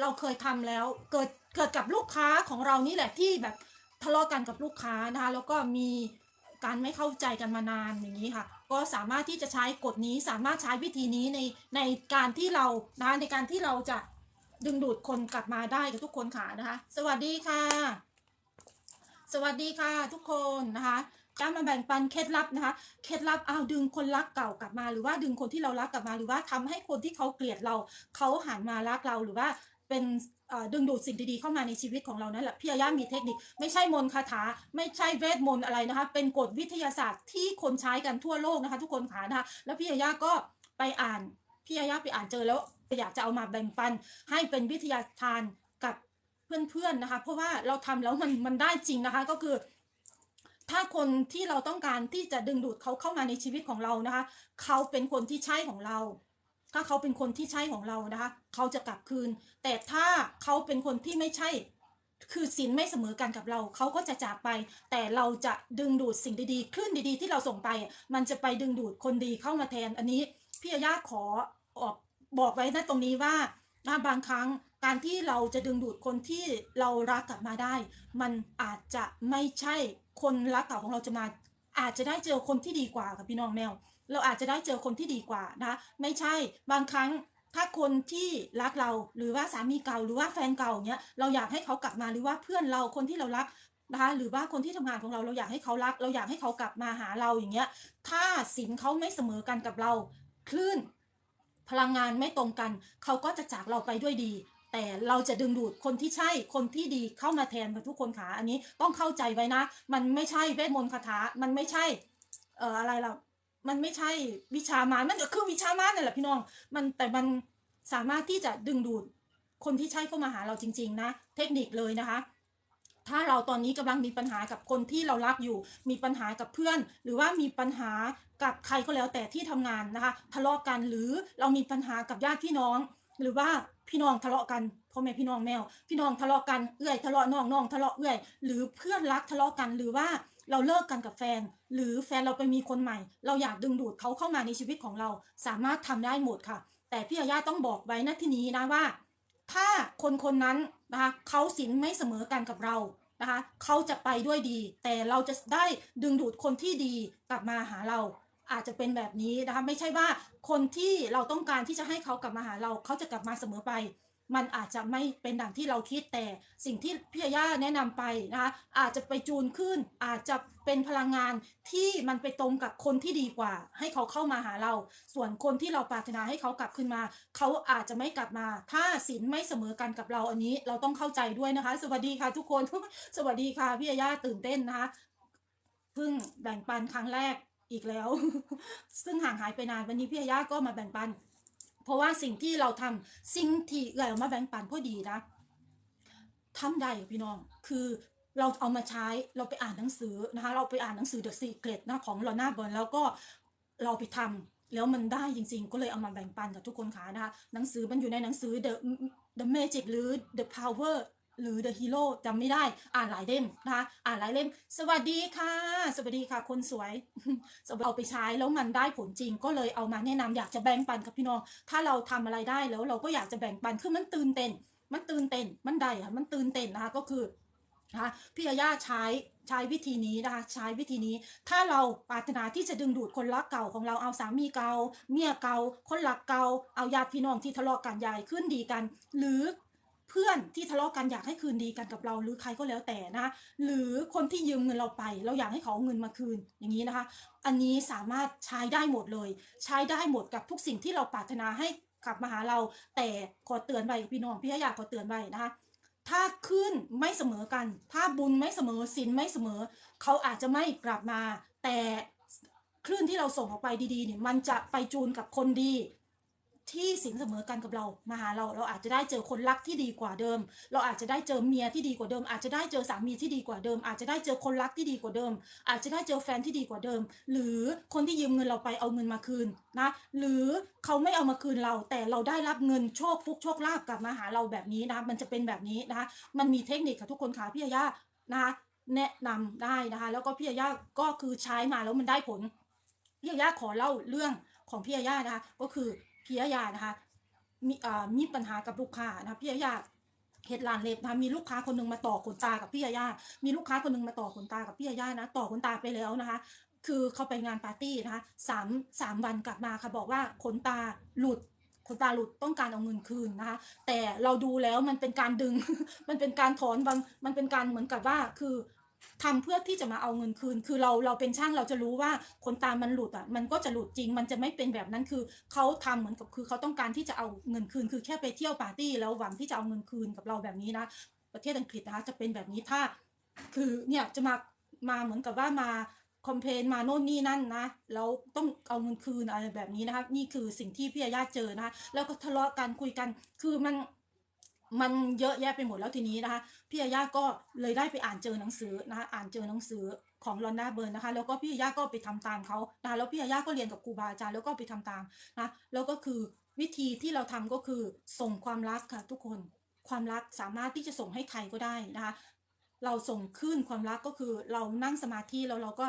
เราเคยทำแล้ว เกิดเกิดกับลูกค้าของเรานี่แหละที่แบบทะเลาะกันกับลูกค้านะคะแล้วก็มีการไม่เข้าใจกันมานานอย่างนี้ค่ะ ก็สามารถที่จะใช้กฎนี้สามารถใช้วิธีนี้ในในการที่เรานะในการที่เราจะดึงดูดคนกลับมาได้กับทุกคนค่ะนะคะ สวัสดีค่ะ สวัสดีค่ะทุกคนนะคะจะมาแบ่งปันเคล็ดลับนะคะเคล็ดลับเอาดึงคนรักเก่ากลับมา หรือว่าดึงคนที่เรารักกลับมา หรือว่าทำให้คนที่เขาเกลียดเราเขาหันมารักเราหรือว่า เป็นดึงดูดสิ่งดีๆเข้ามาในชีวิตของเรานั่นแหละพี่อาย่ามีเทคนิค ไม่ใช่มนต์คาถา ไม่ใช่เวทมนต์อะไรนะคะ เป็นกฎวิทยาศาสตร์ที่คนใช้กันทั่วโลกนะคะ ทุกคนค่ะนะคะแล้วพี่อาย่าก็ไปอ่านพี่อาย่าไปอ่านเจอแล้วอยากจะเอามาแบ่งปัน ให้เป็นวิทยาทานกับเพื่อนๆนะคะ เพราะว่าเราทำแล้วมันมันได้จริงนะคะก็คือ ถ้าคนที่เราต้องการที่จะดึงดูดเขาเข้ามาในชีวิตของเรานะคะ เขาเป็นคนที่ใช่ของเรา ถ้าเขาเป็นคนที่ใช่ของเรานะคะ เขาจะกลับคืน แต่ถ้าเขาเป็นคนที่ไม่ใช่ คือสินไม่เสมอกันกับเรา เขาก็จะจากไป แต่เราจะดึงดูดสิ่งดีๆ คลื่นดีๆ ที่เราส่งไป มันจะไปดึงดูดคนดีเข้ามาแทน อันนี้พี่อาญาขอออกบอกไว้นะตรงนี้ว่าบางครั้งการที่เราจะดึงดูดคนที่เรารักกลับมาได้ มันอาจจะไม่ใช่คนรักเก่าของเราจะมา อาจจะได้เจอคนที่ดีกว่ากับพี่น้องแมว เราอาจจะได้เจอคนที่ดีกว่านะไม่ใช่บางครั้งถ้าคนที่รักเราหรือว่าสามีเก่าหรือว่าแฟนเก่าเนี้ยเราอยากให้เขากลับมาหรือว่าเพื่อนเราคนที่เรารักนะคะหรือว่าคนที่ทำงานของเราเราอยากให้เขารัก เราอยากให้เขากลับมาหาเราอย่างเงี้ยถ้าสินเขาไม่เสมอกันกับเราคลื่นพลังงานไม่ตรงกัน เขาก็จะจากเราไปด้วยดี แต่เราจะดึงดูดคนที่ใช่คนที่ดีเข้ามาแทนกับทุกคนขาอันนี้ต้องเข้าใจไว้นะ มันไม่ใช่เวทมนต์คาถามันไม่ใช่เอ่ออะไรล่ะ มันไม่ใช่วิชามารมันก็คือวิชามารนั่นแหละพี่น้อง มันแต่มันสามารถที่จะดึงดูดคนที่ใช่เข้ามาหาเราจริง ๆ นะ เทคนิคเลยนะคะ ถ้าเราตอนนี้กำลังมีปัญหากับคนที่เรารักอยู่ มีปัญหากับเพื่อน หรือว่ามีปัญหากับใครก็แล้วแต่ที่ทำงานนะคะ ทะเลาะกันหรือเรามีปัญหากับญาติพี่น้อง หรือว่าพี่น้องทะเลาะกันพ่อแม่พี่น้องแมว พี่น้องทะเลาะกันเอื้อยทะเลาะน้องน้องทะเลาะเอื้อย หรือเพื่อนรักทะเลาะกันหรือว่า เราเลิกกันกับแฟน หรือแฟนเราไปมีคนใหม่ เราอยากดึงดูดเขาเข้ามาในชีวิตของเรา สามารถทำได้หมดค่ะ แต่พี่อาญาต้องบอกไว้นะที่นี้นะว่า ถ้าคนคนนั้นนะคะเขาสินไม่เสมอกันกับเรานะคะเขาจะไปด้วยดี แต่เราจะได้ดึงดูดคนที่ดีกลับมาหาเราอาจจะเป็นแบบนี้นะคะไม่ใช่ว่าคนที่เราต้องการที่จะให้เขากลับมาหาเราเขาจะกลับมาเสมอไป มันอาจจะไม่เป็นดังที่เราคิดแต่สิ่งที่พี่ย่าแนะนำไปนะคะอาจจะไปจูนขึ้น อาจจะเป็นพลังงานที่มันไปตรงกับคนที่ดีกว่า ให้เขาเข้ามาหาเรา ส่วนคนที่เราปรารถนาให้เขากลับขึ้นมา เขาอาจจะไม่กลับมา ถ้าศีลไม่เสมอกันกับเราอันนี้เราต้องเข้าใจด้วยนะคะ สวัสดีค่ะทุกคน สวัสดีค่ะพี่ย่าตื่นเต้นนะคะเพิ่งแบ่งปันครั้งแรกอีกแล้ว ซึ่งห่างหายไปนานวันนี้พี่ย่าก็มาแบ่งปัน เพราะว่าสิ่งที่เราทำสิ่งที่เราเอามาแบ่งปันพอดีนะทำได้พี่น้องคือเราเอามาใช้เราไปอ่านหนังสือนะคะเราไปอ่านหนังสือ The Secret นะของลอน่าเบิร์นแล้วก็เราไปทำแล้วมันได้จริงๆ ก็เลยเอามาแบ่งปันกับทุกคนค่ะนะคะหนังสือมันอยู่ในหนังสือ The The Magic หรือ The Power หรือ The Hero จำไม่ได้อ่านหลายเล่มนะคะอ่านหลายเล่ม สวัสดีค่ะ สวัสดีค่ะ คนสวยเอาไปใช้แล้วมันได้ผลจริง ก็เลยเอามาแนะนำอยากจะแบ่งปันกับพี่น้องถ้าเราทำอะไรได้แล้วเราก็อยากจะแบ่งปันคือมันตื่นเต้น มันตื่นเต้นมันได้อะมันตื่นเต้นนะคะก็คือนะคะพี่อาย่าใช้ใช้วิธีนี้นะคะใช้วิธีนี้ ถ้าเราปรารถนาที่จะดึงดูดคนรักเก่าของเราเอาสามีเก่าเมียเก่าคนรักเก่าเอาญาติพี่น้องที่ทะเลาะกันใหญ่ขึ้นดีกัน หรือ เพื่อนที่ทะเลาะกันอยากให้คืนดีกันกับเราหรือใครก็แล้วแต่นะหรือคนที่ยืมเงินเราไป เราอยากให้เขาเอาเงินมาคืนอย่างนี้นะคะ อันนี้สามารถใช้ได้หมดเลย ใช้ได้หมดกับทุกสิ่งที่เราปรารถนาให้กลับมาหาเรา แต่ขอเตือนไว้พี่น้องพี่อยากขอเตือนไว้นะคะถ้าขึ้นไม่เสมอกัน ถ้าบุญไม่เสมอศีลไม่เสมอ เขาอาจจะไม่กลับมา แต่คลื่นที่เราส่งออกไปดีๆเนี่ยมันจะไปจูนกับคนดี ที่สินเสมอกันกับเรามาหาเราเราอาจจะได้เจอคนรักที่ดีกว่าเดิม เราอาจจะได้เจอเมียที่ดีกว่าเดิม อาจจะได้เจอสามีที่ดีกว่าเดิม อาจจะได้เจอคนรักที่ดีกว่าเดิม อาจจะได้เจอแฟนที่ดีกว่าเดิม หรือคนที่ยืมเงินเราไปเอาเงินมาคืนนะหรือเขาไม่เอามาคืนเรา แต่เราได้รับเงินโชคฟุกโชคลาภกลับมาหาเราแบบนี้นะมันจะเป็นแบบนี้นะคะมันมีเทคนิคค่ะทุกคนค่ะพี่อาย่านะคะแนะนำได้นะคะแล้วก็พี่อายาก็คือใช้มาแล้วมันได้ผลพี่อายาขอเล่าเรื่องของพี่อายานะคะก็คือ พี่อายานะคะ มีอ่ามีปัญหากับลูกค้านะคะพี่ยายาเฮ็ดร้านเล็บนะคะมีลูกค้าคนหนึ่งมาต่อขนตากับพี่ยาย่ามีลูกค้าคนหนึ่งมาต่อขนตากับพี่ยาย่านะ ต่อขนตาไปแล้วนะคะ คือเขาไปงานปาร์ตี้นะคะสามสามวันกลับมาค่ะบอกว่าขนตาหลุดขนตาหลุดต้องการเอาเงินคืนนะคะ แต่เราดูแล้วมันเป็นการดึง มันเป็นการถอนบางมันเป็นการเหมือนกับว่าคือ ทำเพื่อที่จะมาเอาเงินคืน คือเราเราเป็นช่างเราจะรู้ว่าขนตามันหลุดอะ มันก็จะหลุดจริง มันจะไม่เป็นแบบนั้น คือเขาทำเหมือนกับคือเขาต้องการที่จะเอาเงินคืน คือแค่ไปเที่ยวปาร์ตี้แล้วหวังที่จะเอาเงินคืนกับเราแบบนี้นะ ประเทศอังกฤษนะคะจะเป็นแบบนี้ถ้า คือเนี่ยจะมา มาเหมือนกับว่ามาคอมเพลนมาโน่นนี่นั่นนะแล้วต้องเอาเงินคืนอะไรแบบนี้นะคะ นี่คือสิ่งที่พี่ยาย่าเจอนะคะแล้วก็ทะเลาะกันคุยกัน คือมัน มันเยอะแยะไปหมดแล้วทีนี้นะคะพี่ยาย่าก็เลยได้ไปอ่านเจอหนังสือนะคะอ่านเจอหนังสือของลอนดาเบิร์นนะคะ แล้วก็พี่ยาย่าก็ไปทำตามเขานะะแล้วพี่ยาย่าก็เรียนกับครูบาอาจารย์แล้วก็ไปทำตามนะแล้วก็คือวิธีที่เราทำก็คือส่งความรักค่ะทุกคนความรักสามารถที่จะส่งให้ใครก็ได้นะคะเราส่งคลื่นความรักก็คือเรานั่งสมาธิแล้วเราก็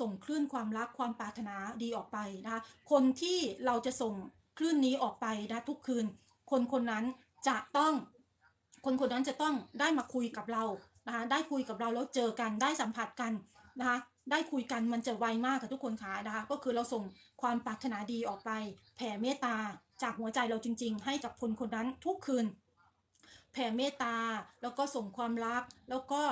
ส่งคลื่นความรักความปรารถนาดีออกไปนะคะคนที่เราจะส่งคลื่นนี้ออกไปนะทุกคืน คนคนนั้น จะต้องคนคนนั้นจะต้องได้มาคุยกับเรานะคะได้คุยกับเราแล้วเจอกันได้สัมผัสกันนะคะได้คุยกันมันจะไวมากค่ะทุกคนค่ะนะคะก็คือเราส่งความปรารถนาดีออกไป แผ่เมตตาจากหัวใจเราจริง ๆ ให้กับคนคนนั้นทุกคืน แผ่เมตตาแล้วก็ส่งความรักแล้วก็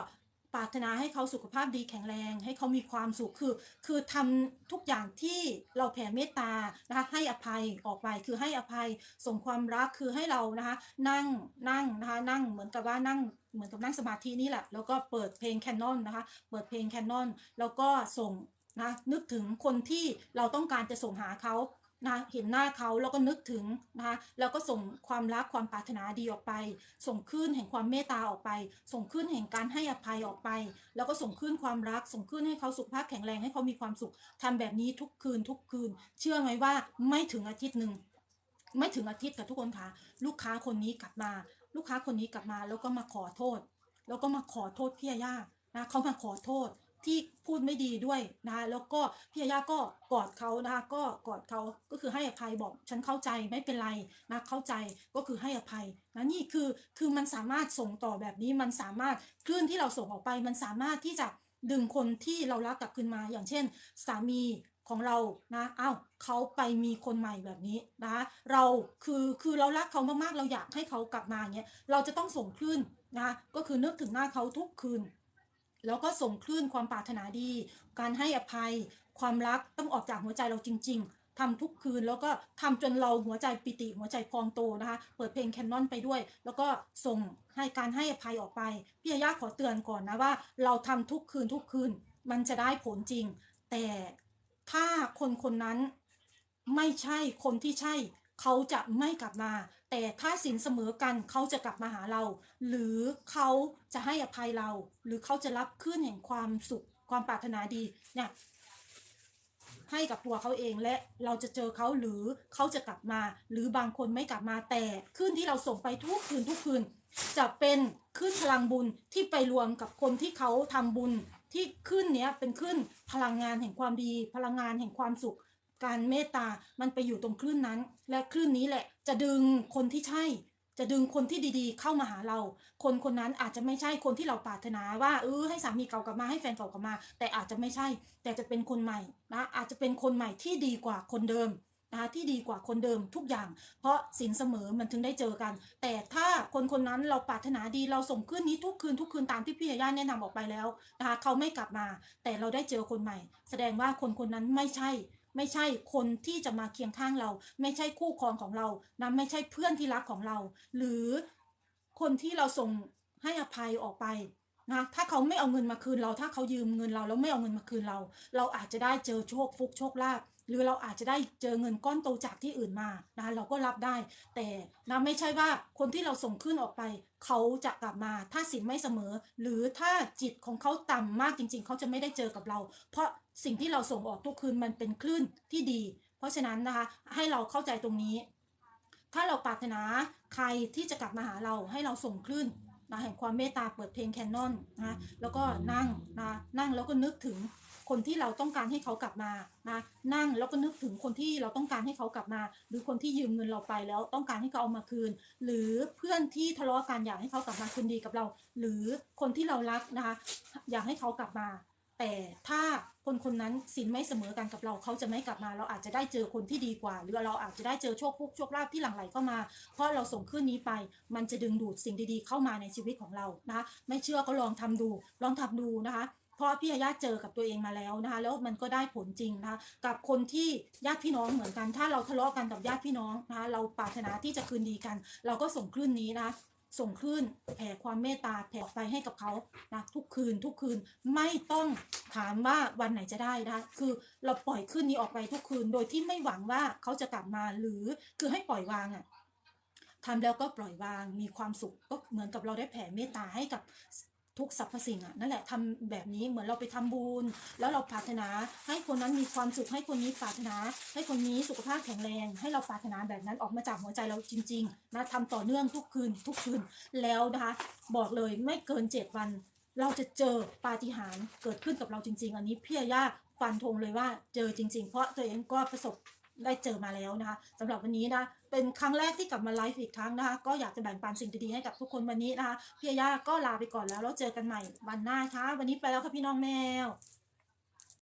ปรารถนาให้เขาสุขภาพดีแข็งแรง ให้เขามีความสุขคือ คือทำทุกอย่างที่เราแผ่เมตตานะคะให้อภัยออกไปคือให้อภัยส่งความรักคือให้เรานะคะนั่งนั่งนะคะนั่งเหมือนกับว่านั่งเหมือนกับนั่งสมาธินี่แหละแล้วก็เปิดเพลงแคนนอนนะคะเปิดเพลงแคนนอนแล้วก็ส่งนะนึกถึงคนที่เราต้องการจะส่งหาเขา นะเห็นหน้าเขาแล้วก็นึกถึงนะคะแล้วก็ส่งความรักความปรารถนาดีออกไป ส่งคลื่นแห่งความเมตตาออกไป ส่งคลื่นแห่งการให้อภัยออกไป แล้วก็ส่งคลื่นความรัก ส่งคลื่นให้เขาสุขภาพแข็งแรงให้เขามีความสุขทำแบบนี้ทุกคืนทุกคืน เชื่อไหมว่าไม่ถึงอาทิตย์หนึ่งไม่ถึงอาทิตย์กับทุกคนค่ะลูกค้าคนนี้กลับมา ลูกค้าคนนี้กลับมาแล้วก็มาขอโทษ แล้วก็มาขอโทษพี่ยาย่านะเขามาขอโทษ ที่พูดไม่ดีด้วยนะคะแล้วก็พี่ยาย่าก็กอดเขานะคะก็กอดเขาก็คือให้อภัยบอกฉันเข้าใจไม่เป็นไรนะเข้าใจก็คือให้อภัยนะนี่คือคือมันสามารถส่งต่อแบบนี้มันสามารถคลื่นที่เราส่งออกไป มันสามารถที่จะดึงคนที่เรารักกลับคืนมา อย่างเช่น สามีของเรานะอ้าวเขาไปมีคนใหม่แบบนี้นะเราคือคือเรารักเขามากๆ เราอยากให้เขากลับมาอย่างเงี้ย เราจะต้องส่งคลื่นนะคะก็คือนึกถึงหน้าเขาทุกคืน แล้วก็ส่งคลื่นความปรารถนาดี การให้อภัย ความรักต้องออกจากหัวใจเราจริง ๆทำทุกคืนแล้วก็ทำจนเราหัวใจปิติหัวใจพองโตนะคะ เปิดเพลงแคนนอนไปด้วย แล้วก็ส่งให้การให้อภัยออกไป พี่ยาย่าขอเตือนก่อนนะว่า เราทำทุกคืนทุกคืน มันจะได้ผลจริง แต่ถ้าคนคนนั้นไม่ใช่คนที่ใช่ เขาจะไม่กลับมา แต่ถ้าสินเสมอกันเขาจะกลับมาหาเรา หรือเขาจะให้อภัยเรา หรือเขาจะรับขึ้นแห่งความสุขความปรารถนาดีเนี่ยให้กับตัวเขาเองและเราจะเจอเขาหรือเขาจะกลับมา หรือบางคนไม่กลับมาแต่ขึ้นที่เราส่งไปทุกคืนทุกคืน จะเป็นขึ้นพลังบุญที่ไปรวมกับคนที่เขาทำบุญที่ขึ้นเนี้ยเป็นขึ้นพลังงานแห่งความดี พลังงานแห่งความสุข การเมตตามันไปอยู่ตรงคลื่นนั้น และคลื่นนี้แหละ จะดึงคนที่ใช่ จะดึงคนที่ดีๆ เข้ามาหาเรา คนคนนั้นอาจจะไม่ใช่คนที่เราปรารถนาว่าเออให้สามีเก่ากลับมาให้แฟนเก่ากลับมา แต่อาจจะไม่ใช่ แต่จะเป็นคนใหม่นะอาจจะเป็นคนใหม่ที่ดีกว่าคนเดิมนะคะที่ดีกว่าคนเดิมทุกอย่าง เพราะสินเสมอมันถึงได้เจอกัน แต่ถ้าคนคนนั้นเราปรารถนาดีเราส่งขึ้นนี้ทุกคืนทุกคืนตามที่พี่ยาย่าแนะนำออกไปแล้วนะคะเขาไม่กลับมา แต่เราได้เจอคนใหม่ แสดงว่าคนคนนั้นไม่ใช่ ไม่ใช่คนที่จะมาเคียงข้างเรา ไม่ใช่คู่ครองของเรานะไม่ใช่เพื่อนที่รักของเรา หรือคนที่เราส่งให้อภัยออกไปนะถ้าเขาไม่เอาเงินมาคืนเรา ถ้าเขายืมเงินเราแล้วไม่เอาเงินมาคืนเรา เราอาจจะได้เจอโชคฟุกโชคลาภหรือเราอาจจะได้เจอเงินก้อนโตจากที่อื่นมานะเราก็รับได้ แต่นะไม่ใช่ว่าคนที่เราส่งขึ้นออกไป เขาจะกลับมาถ้าสินไม่เสมอ หรือถ้าจิตของเขาต่ำมากจริง ๆ เขาจะไม่ได้เจอกับเรา เพราะสิ่งที่เราส่งออกทุกคืนมันเป็นคลื่นที่ดี เพราะฉะนั้นนะคะให้เราเข้าใจตรงนี้ ถ้าเราปรารถนาใครที่จะกลับมาหาเราให้เราส่งคลื่นนะแห่งความเมตตาเปิดเพลงแคนนอนนะแล้วก็นั่งนะนั่งแล้วก็นึกถึง คนที่เราต้องการให้เขากลับมานะนั่งแล้วก็นึกถึงคนที่เราต้องการให้เขากลับมา หรือคนที่ยืมเงินเราไปแล้วต้องการให้เขาเอามาคืน หรือเพื่อนที่ทะเลาะกันอยากให้เขากลับมาคืนดีกับเรา หรือคนที่เรารักนะคะอยากให้เขากลับมา แต่ถ้าคนคนนั้นสินไม่เสมอกันกับเราเขาจะไม่กลับมา เราอาจจะได้เจอคนที่ดีกว่า หรือเราอาจจะได้เจอโชคพุกโชคลาภที่หลั่งไหลเข้ามา เพราะเราส่งขึ้นนี้ไป มันจะดึงดูดสิ่งดีๆเข้ามาในชีวิตของเรานะคะไม่เชื่อก็ลองทำดู ลองทำดูนะคะ เพราะพี่ยาย่าเจอกับตัวเองมาแล้วนะคะ แล้วมันก็ได้ผลจริงนะคะ กับคนที่ญาติพี่น้องเหมือนกัน ถ้าเราทะเลาะกันกับญาติพี่น้องนะคะ เราปรารถนาที่จะคืนดีกัน เราก็ส่งคลื่นนี้นะคะส่งคลื่นแผ่ความเมตตาแผ่ไปให้กับเขานะทุกคืนทุกคืนไม่ต้องถามว่าวันไหนจะได้นะคะคือเราปล่อยคลื่นนี้ออกไปทุกคืน โดยที่ไม่หวังว่าเขาจะกลับมาหรือคือให้ปล่อยวางอะ่ะทำแล้วก็ปล่อยวางมีความสุขก็เหมือนกับเราได้แผ่เมตตาให้กับ ทุกสรรพสิ่งอะนั่นแหละทำแบบนี้เหมือนเราไปทำบุญแล้วเราปรารถนา ให้คนนั้นมีความสุขให้คนนี้ปรารถนา ให้คนนี้สุขภาพแข็งแรง ให้เราปรารถนาแบบนั้นออกมาจากหัวใจเราจริงๆนะทำต่อเนื่องทุกคืน ทุกคืนแล้วนะคะ บอกเลยไม่เกินเจ็ดวัน เราจะเจอปาฏิหาริย์เกิดขึ้นกับเราจริง ๆ อันนี้พี่ย่าฟันธงเลยว่าเจอจริง ๆ เพราะตัวเองก็ประสบ ได้เจอมาแล้วนะคะสำหรับวันนี้นะเป็นครั้งแรกที่กลับมาไลฟ์อีกครั้งนะคะก็อยากจะแบ่งปันสิ่งดีๆให้กับทุกคนวันนี้นะคะพี่ย่าก็ลาไปก่อนแล้วแล้วเจอกันใหม่วันหน้าค่ะวันนี้ไปแล้วค่ะพี่น้องแมว